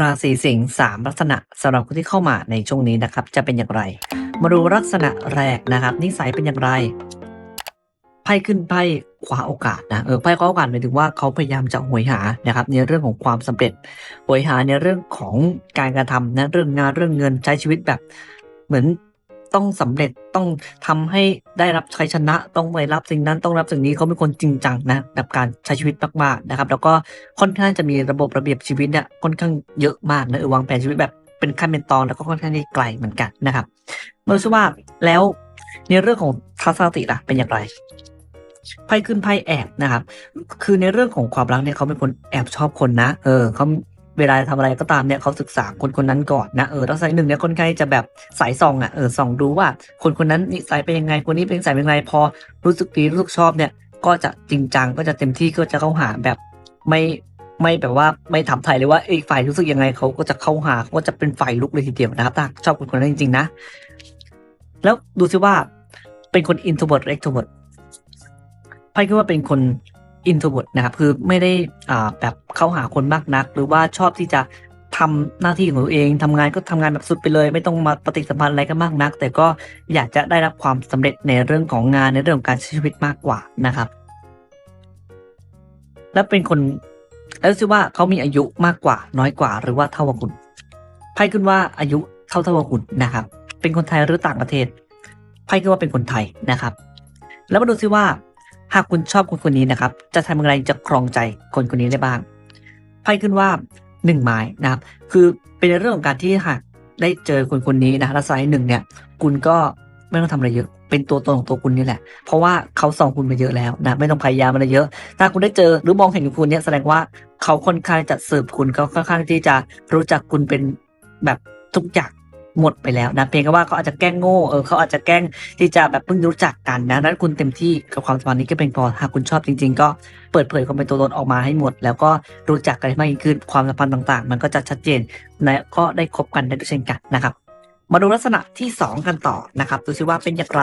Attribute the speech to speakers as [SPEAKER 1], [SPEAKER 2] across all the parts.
[SPEAKER 1] ราศีสิงห์สามลักษณะสำหรับคนที่เข้ามาในช่วงนี้นะครับ จะเป็นอย่างไร มาดูลักษณะแรกนะครับ นิสัยเป็นอย่างไรไพ่ขึ้นไพ่คว้าโอกาสนะเออไพ่คว้าโอกาสหมายถึงว่าเขาพยายามจะหวยหานะครับ ในเรื่องของความสำเร็จหวยหาในเรื่องของการกระทำนะเรื่องงานเรื่องเงินใช้ชีวิตแบบ เหมือน ต้องสำเร็จต้องทำให้ได้รับชัยชนะต้องไปรับสิ่งนั้นต้องรับสิ่งนี้เขาเป็นคนจริงจังนะกับการใช้ชีวิตมากๆนะครับ แล้วก็ค่อนข้างจะมีระบบระเบียบชีวิตเนี่ยค่อนข้างเยอะมากนะเออวางแผนชีวิตแบบเป็นขั้นเป็นตอนแล้วก็ค่อนข้างที่ไกลเหมือนกันนะครับเมื่อว่าแล้วในเรื่องของทัศนคติล่ะเป็นอย่างไรไพ่ขึ้นไพ่แอบนะครับ คือในเรื่องของความรักเนี่ยเขาเป็นคนแอบชอบคนนะ เออเขา เวลาทำอะไรก็ตามเนี่ยเขาศึกษาคนคนนั้นก่อนนะเออลักษณะหนึ่งเนี่ยคนใกล้จะแบบสายส่องอะเออส่องดูว่า คนคนนั้นนิสัยเป็นยังไงคนนี้เป็นนิสัยเป็นยังไงพอรู้สึกดีรู้สึกชอบเนี่ย ก็จะจริงจังก็จะเต็มที่ก็จะเข้าหาแบบไม่ไม่แบบว่าไม่ถามไทยเลยว่าไอีกฝ่ายรู้สึกยังไงเขาก็จะเข้าหาเขาก็จะเป็นฝ่ายลุกเลยทีเดียวนะครับถ้าชอบคนคนนั้นจริงๆนะ แล้วดูซิว่าเป็นคน introvert หรือ extrovert ไพ่คิดว่าเป็นคน introvert นะครับคือไม่ได้อ่าแบบเข้าหาคนมากนัก หรือว่าชอบที่จะทำหน้าที่ของตัวเองทำงานก็ทำงานแบบสุดไปเลย ไม่ต้องมาปฏิสัมพันธ์อะไรกันมากนัก แต่ก็อยากจะได้รับความสำเร็จในเรื่องของงานในเรื่องของการใช้ชีวิตมากกว่านะครับ และเป็นคนแล้วซิว่าเขามีอายุมากกว่า น้อยกว่า หรือว่าเท่ากับคุณไพ่ขึ้นว่าอายุเท่าเท่ากับคุณนะครับ เป็นคนไทยหรือต่างประเทศไพ่ขึ้นว่าเป็นคนไทยนะครับ แล้วมาดูซิว่า หากคุณชอบคนคนนี้นะครับ จะทำอย่างไรจะครองใจคนคนนี้ได้บ้างไพ่ขึ้นว่าหนึ่งไม้นะครับ คือเป็นในเรื่องของการที่หากได้เจอคนคนนี้นะแล้วไซส์หนึ่งเนี่ย คุณก็ไม่ต้องทำอะไรเยอะ เป็นตัวตนของตัวคุณนี่แหละ เพราะว่าเขาส่องคุณมาเยอะแล้วนะไม่ต้องพยายามอะไรเยอะ ถ้าคุณได้เจอหรือมองเห็นคุณเนี่ยแสดงว่าเขาค่อนข้างจะสืบคุณเขาค่อนข้างที่จะรู้จักคุณเป็นแบบทุกอย่าง หมดไปแล้วนะเพียงแค่ว่าเขาอาจจะแกล้งโง่เออเขาอาจจะแกล้งที่จะแบบเพิ่งรู้จักกันนะนั้นคุณเต็มที่กับความสัมพันธ์นี้ก็เป็นพอหากคุณชอบจริง ๆ ก็เปิดเผยความเป็นตัวตนออกมาให้หมด แล้วก็รู้จักกันมากยิ่งขึ้นความสัมพันธ์ต่าง ๆ มันก็จะชัดเจนและก็ได้คบกันได้ด้วยเช่นกันนะครับ มาดูลักษณะที่สองกันต่อนะครับดูซิว่าเป็นอย่างไร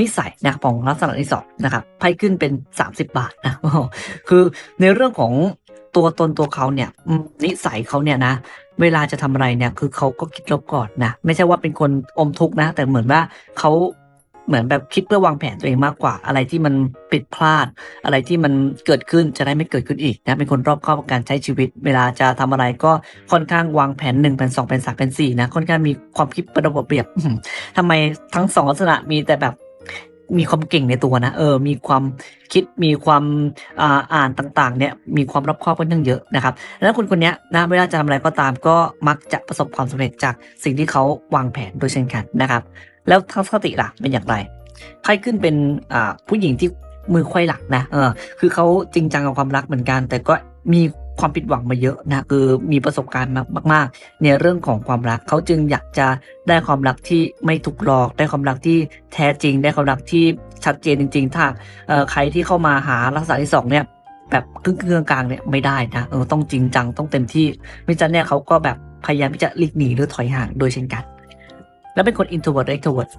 [SPEAKER 1] นิสัยนะครับของลักษณะที่สองนะครับไพ่ขึ้นเป็นสามสิบบาทนะคือในเรื่องของตัวตนตัวเขาเนี่ยนิสัยเขาเนี่ยนะ เวลาจะทำอะไรเนี่ย คือเขาก็คิดลบก่อนนะ ไม่ใช่ว่าเป็นคนอมทุกข์นะ แต่เหมือนว่าเขาเหมือนแบบคิดเพื่อวางแผนตัวเองมากกว่า อะไรที่มันผิดพลาด อะไรที่มันเกิดขึ้นจะได้ไม่เกิดขึ้นอีกนะเป็นคนรอบคอบการใช้ชีวิต เวลาจะทำอะไรก็ค่อนข้างวางแผนหนึ่งเป็นสองเป็นสามเป็นสี่นะค่อนข้างมีความคิดเป็นระบบเรียบอื้อหือทำไมทั้งสองลักษณะมีแต่แบบ มีความเก่งในตัวนะเออมีความคิดมีความอ่าอ่านต่างๆเนี่ยมีความรอบคอบค่อนข้างเยอะนะครับแล้วคนคนนี้นะเวลาจะทำอะไรก็ตามก็มักจะประสบความสำเร็จจากสิ่งที่เขาวางแผนโดยเช่นกันนะครับ แล้วทัศนคติล่ะเป็นอย่างไรไพ่ขึ้นเป็นอ่าผู้หญิงที่มือไขว้หลังนะเออคือเขาจริงจังกับความรักเหมือนกัน แต่ก็มี ความผิดหวังมาเยอะนะคือมีประสบการณ์มากๆในเรื่องของความรักเขาจึงอยากจะได้ความรักที่ไม่ถูกหลอก ได้ความรักที่แท้จริง ได้ความรักที่ชัดเจนจริง ๆ ถ้าใครที่เข้ามาหาลักษณะที่สองเนี่ยแบบครึ่งๆกลางเนี่ยไม่ได้นะเออต้องจริงจังต้องเต็มที่ไม่จันเนี่ยเขาก็แบบพยายามที่จะหลีกหนีหรือถอยห่างโดยเช่นกัน แล้วเป็นคน introvert หรือ extrovert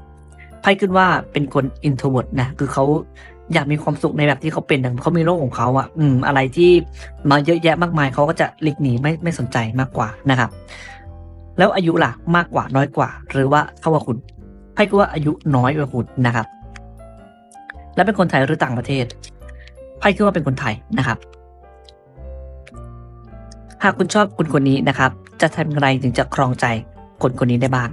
[SPEAKER 1] ไพ่ขึ้นว่าเป็นคน introvert นะคือเขา อยากมีความสุขในแบบที่เขาเป็นเขามีโลกของเขาอะอืม อะไรที่มาเยอะแยะมากมายเขาก็จะหลีกหนีไม่ไม่สนใจมากกว่านะครับ แล้วอายุล่ะมากกว่าน้อยกว่า หรือว่าเท่ากับคุณไพ่ก็ว่าอายุน้อยกว่าคุณนะครับ แล้วเป็นคนไทยหรือต่างประเทศไพ่คิดว่าเป็นคนไทยนะครับ หากคุณชอบคนคนนี้นะครับ จะทำอย่างไรถึงจะครองใจคนคนนี้ได้บ้าง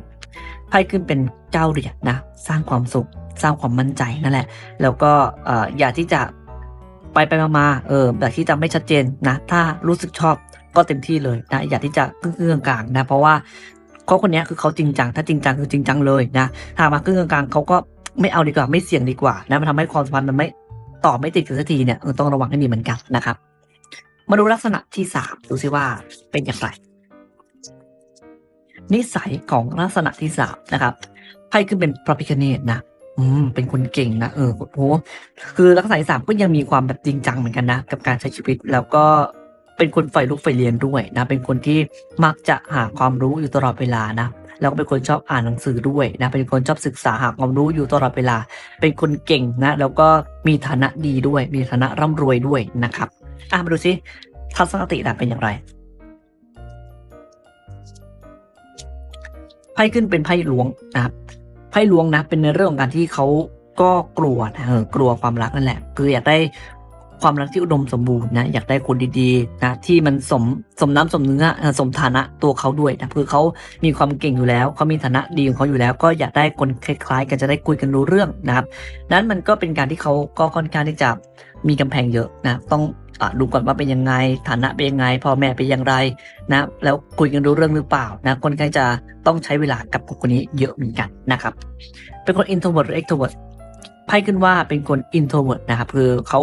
[SPEAKER 1] ไพ่ขึ้นเป็นเจ้าเหรียญนะ สร้างความสุข สร้างความมั่นใจนั่นแหละ แล้วก็อย่าที่จะไปไปมามาเออแบบที่จะไม่ชัดเจนนะ ถ้ารู้สึกชอบก็เต็มที่เลยนะอย่าที่จะครึ่งกลางๆนะเพราะว่าเขาคนนี้คือเขาจริงจังถ้าจริงจังคือจริงจังเลยนะถ้ามาครึ่งกลางๆเขาก็ไม่เอาดีกว่าไม่เสี่ยงดีกว่านะมันทำให้ความสัมพันธ์มันไม่ต่อไม่ติดกันสักทีเนี่ยต้องระวังให้ดีเหมือนกันนะครับ มาดูลักษณะที่สามดูซิว่าเป็นอย่างไร นิสัยของลักษณะที่สามนะครับไพ่ขึ้นเป็นพระพิคเนตนะ อืมเป็นคนเก่งนะเออโหคือลักษณะที่สามก็ยังมีความแบบจริงจังเหมือนกันนะ กับการใช้ชีวิตแล้วก็เป็นคนใฝ่ลุกใฝ่เรียนด้วยนะ เป็นคนที่มักจะหาความรู้อยู่ตลอดเวลานะแล้วก็เป็นคนชอบอ่านหนังสือด้วยนะ เป็นคนชอบศึกษาหาความรู้อยู่ตลอดเวลา เป็นคนเก่งนะ แล้วก็มีฐานะดีด้วย มีฐานะร่ำรวยด้วยนะครับ อะมาดูซิทัศนคตินะเป็นอย่างไรไพ่ขึ้นเป็นไพ่ล้วงนะครับ ไพ่ล้วงนะเป็นในเรื่องของการที่เขาก็กลัวนะเออกลัวความรักนั่นแหละ คืออยากได้ ความรักที่อุดมสมบูรณ์นะอยากได้คนดีๆนะที่มันสมสมน้ำสมเนื้อสมฐานะตัวเขาด้วยนะคือเขามีความเก่งอยู่แล้วเขามีฐานะดีของเขาอยู่แล้ว ก็อยากได้คนคล้ายๆ กันจะได้คุยกันรู้เรื่องนะครับนั้นมันก็เป็นการที่เขาก็ค่อนข้างที่จะมีกำแพงเยอะนะต้องดูก่อนว่าเป็นยังไงฐานะเป็นยังไงพ่อแม่เป็นอย่างไรนะแล้วคุยกันรู้เรื่องหรือเปล่านะคนข้างจะต้องใช้เวลากับคนนี้เยอะเหมือนกันนะครับเป็นคน introvert หรือ extrovert ไพ่ขึ้นว่าเป็นคน introvert นะครับคือเขา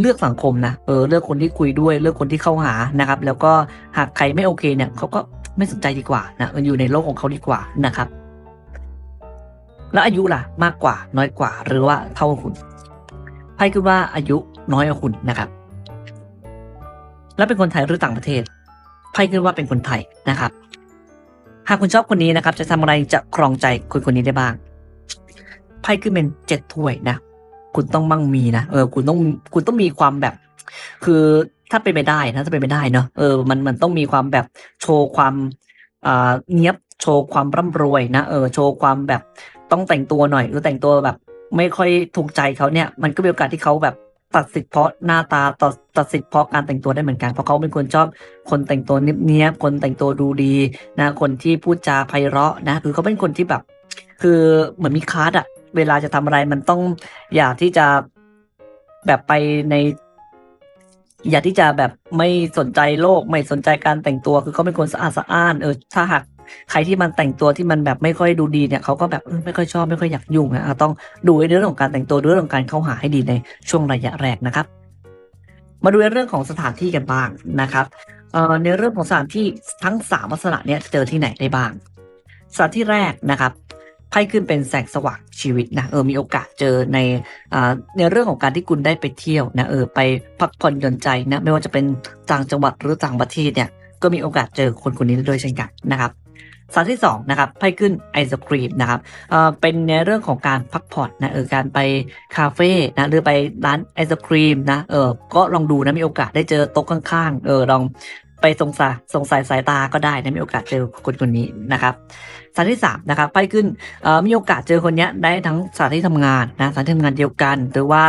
[SPEAKER 1] เลือกสังคมนะเออเลือกคนที่คุยด้วย เลือกคนที่เข้าหานะครับ แล้วก็หากใครไม่โอเคเนี่ยเขาก็ไม่สนใจดีกว่านะอยู่ในโลกของเขาดีกว่านะครับ แล้วอายุล่ะ มากกว่าน้อยกว่า หรือว่าเท่าคุณไพ่ขึ้นว่าอายุน้อยกว่าคุณนะครับ แล้วเป็นคนไทยหรือต่างประเทศไพ่ขึ้นว่าเป็นคนไทยนะครับ หากคุณชอบคนนี้นะครับ จะทำอะไรจะครองใจคนคนนี้ได้บ้างไพ่ขึ้นเป็นเจ็ดถ้วยนะ คุณต้องมั่งมีนะเออคุณต้องคุณต้องมีความแบบ คือถ้าเป็นไปได้นะถ้าเป็นไปได้เนาะเออมันมันต้องมีความแบบโชว์ความอ่าเนี้ยบโชว์ความร่ำรวยนะเออโชว์ความแบบต้องแต่งตัวหน่อยหรือแต่งตัวแบบ ไม่ค่อยถูกใจเขาเนี่ย มันก็มีโอกาสที่เขาแบบตัดสิทธิ์เพราะหน้าตาตัดตัดสิทธิ์เพราะการแต่งตัวได้เหมือนกันเพราะเขาเป็นคนชอบคนแต่งตัวเนียบๆคนแต่งตัวดูดีนะคนที่พูดจาไพเราะนะ คือเขาเป็นคนที่แบบ คือเหมือนมีคลาสอะ เวลาจะทำอะไรมันต้องอยากที่จะแบบไปใน อยากที่จะแบบไม่สนใจโลกไม่สนใจการแต่งตัว คือเขาเป็นคนสะอาดสะอ้านเออถ้าหากใครที่มันแต่งตัวที่มันแบบไม่ค่อยดูดีเนี่ยเขาก็แบบไม่ค่อยชอบไม่ค่อยอยากยุ่งนะต้องดูในเรื่องของการแต่งตัวเรื่องของการเข้าหาให้ดีในช่วงระยะแรกนะครับ มาดูในเรื่องของสถานที่กันบ้างนะครับในเรื่องของสถานที่ทั้งสามลักษณะเนี่ยเจอที่ไหนได้บ้างสถานที่แรกนะครับ ไพ่ขึ้นเป็นแสงสว่างชีวิตนะเออมีโอกาสเจอในอ่าในเรื่องของการที่คุณได้ไปเที่ยวนะเออไปพักผ่อนหย่อนใจนะไม่ว่าจะเป็นต่างจังหวัดหรือต่างประเทศเนี่ยก็มีโอกาสเจอคนคนนี้ด้วยเช่นกันนะครับสานที่สองนะครับไพ่ขึ้นไอศครีมนะครับเอ่อเป็นในเรื่องของการพักผ่อนนะเออการไปคาเฟ่นะหรือไปร้านไอศครีมนะเออก็ลองดูนะมีโอกาสได้เจอโต๊ะข้างๆเออลอง ไปสงสายสงสัยสายตาก็ได้นะมีโอกาสเจอคนคนนี้นะครับสถานที่สามนะครับไปขึ้นมีโอกาสเจอคนนี้ได้ทั้งสถานที่ทำงานนะสถานที่ทำงานเดียวกัน หรือว่า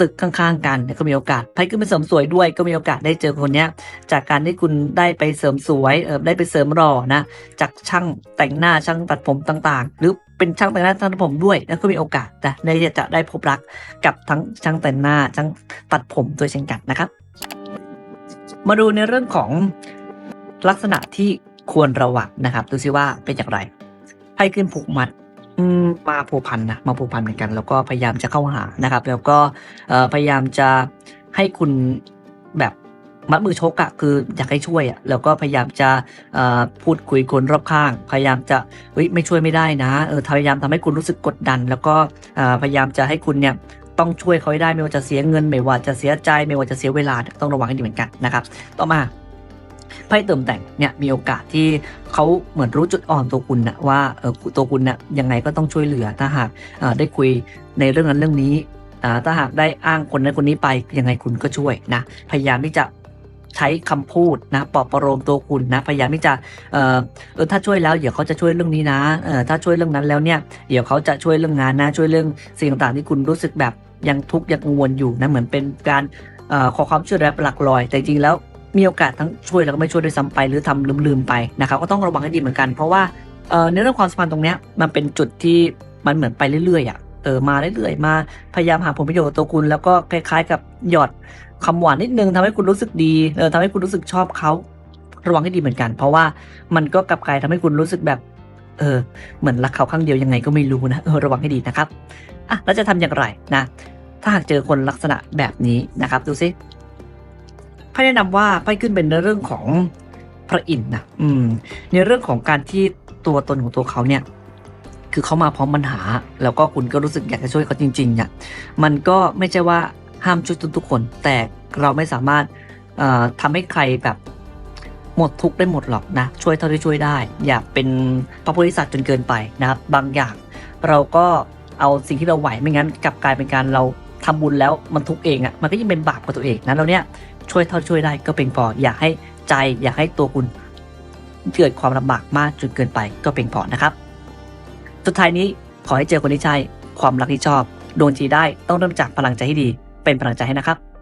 [SPEAKER 1] ตึกข้างๆกันก็มีโอกาสไปขึ้นไปเสริมสวยด้วย ก็มีโอกาสได้เจอคนนี้จากการที่คุณได้ไปเสริมสวยได้ไปเสริมหล่อนะจากช่างแต่งหน้าช่างตัดผมต่างๆ หรือเป็นช่างแต่งหน้าช่างตัดผมด้วยแล้วก็มีโอกาสนะได้จะได้พบรักกับทั้งช่างแต่งหน้าช่างตัดผมด้วยเช่นกันนะครับ มาดูในเรื่องของลักษณะที่ควรระวังนะครับดูซิว่าเป็นอย่างไรไพ่ขึ้นผูกมัดมมาผูกพันนะมาผูกพันเหมือนกัน แล้วก็พยายามจะเข้าหานะครับ แล้วก็พยายามจะให้คุณแบบมัดมือชกอะคืออยากให้ช่วยอะแล้วก็พยายามจะพูดคุยคนรอบข้าง พยายามจะเฮ้ยไม่ช่วยไม่ได้นะเออพยายามทำให้คุณรู้สึกกดดัน แล้วก็พยายามจะให้คุณเนี่ย ต้องช่วยเขาให้ได้ไม่ว่าจะเสียเงิน ไม่ว่าจะเสียใจไม่ว่าจะเสียเวลาต้องระวังให้ดีเหมือนกันนะครับ ต่อมาไพ่เติมแต่งเนี่ยมีโอกาสที่เขาเหมือนรู้จุดอ่อนตัวคุณนะว่าเออตัวคุณนะยังไงก็ต้องช่วยเหลือถ้าหากได้คุยในเรื่องนั้นเรื่องนี้ถ้าหากได้อ้างคนนั้นคนนี้ไปยังไงคุณก็ช่วยนะพยายามที่จะใช้คำพูดนะปลอบประโลมตัวคุณนะพยายามที่จะเออถ้าช่วยแล้วเดี๋ยวเขาจะช่วยเรื่องนี้นะเออถ้าช่วยเรื่องนั้นแล้วเนี่ยเดี๋ยวเขาจะช่วยเรื่องงานนะช่วยเรื่องสิ่งต่างๆที่คุณรู้สึกแบบ ยังทุกข์ยังกังวลอยู่นะเหมือนเป็นการอขอความช่วยเหลือหลักลอย แต่จริงแล้วมีโอกาสทั้งช่วยแล้วก็ไม่ช่วยด้วยซ้ำไป หรือทำลืมๆไปนะครับก็ต้องระวังให้ดีเหมือนกัน เพราะว่าเออในเรื่องความสัมพันธ์ตรงนี้มันเป็นจุดที่มันเหมือนไปเรื่อยๆอะเออมาเรื่อยๆมาพยายามหาผลประโยชน์ตัวคุณแล้วก็คล้ายๆ กับหยอดคำหวานนิดนึงทำให้คุณรู้สึกดีเออทำให้คุณรู้สึกชอบเขาระวังให้ดีเหมือนกัน เพราะว่ามันก็กลับกลายทำให้คุณรู้สึกแบบเออเหมือนรักเขาข้างเดียวยังไงก็ไม่รู้นะเออระวังให้ดีนะครับอะแล้วจะทำอย่างไรนะ ถ้าหากเจอคนลักษณะแบบนี้นะครับ ดูซิไพ่แนะนำว่าไพ่ขึ้นเป็นในเรื่องของพระอินทร์นะอืม ในเรื่องของการที่ตัวตนของตัวเขาเนี่ย คือเขามาพร้อมปัญหา แล้วก็คุณก็รู้สึกอยากจะช่วยเขาจริงๆเนี่ยมันก็ไม่ใช่ว่าห้ามช่วยทุกคน แต่เราไม่สามารถเอ่อทำให้ใครแบบหมดทุกได้หมดหรอกนะ ช่วยเท่าที่ช่วยได้ อย่าเป็นพระโพธิสัตว์จนเกินไปนะครับ บางอย่าง เราก็เอาสิ่งที่เราไหวไม่งั้นกลับกลายเป็นการเรา ทำบุญแล้วมันทุกเองอะ่ะมันก็ยิ่งเป็นบาปกับตัวเองนะเราเนี่ยช่วยเท่าช่วยได้ก็เพียงพออยากให้ใจอยากให้ตัวคุณเกิดความลำบากมากจนเกินไปก็เพียงพอนะครับ สุดท้ายนี้ขอให้เจอคนที่ใช่ความรักที่ชอบดวงจีได้ต้องเริ่มจากพลังใจที่ดี เป็นพลังใจให้นะครับ